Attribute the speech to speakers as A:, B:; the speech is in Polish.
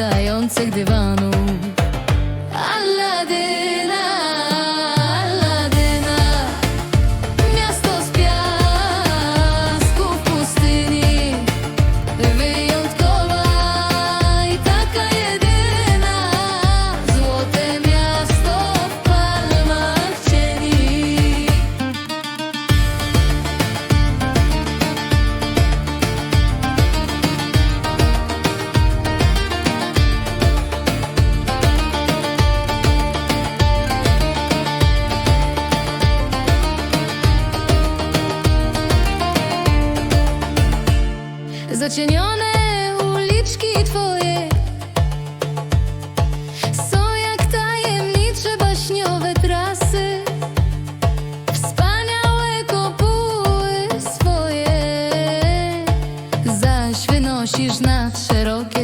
A: latających dywanów. zacienione uliczki twoje Są jak tajemnicze baśniowe trasy. Wspaniałe kopuły swoje Zaś wynosisz nad szerokie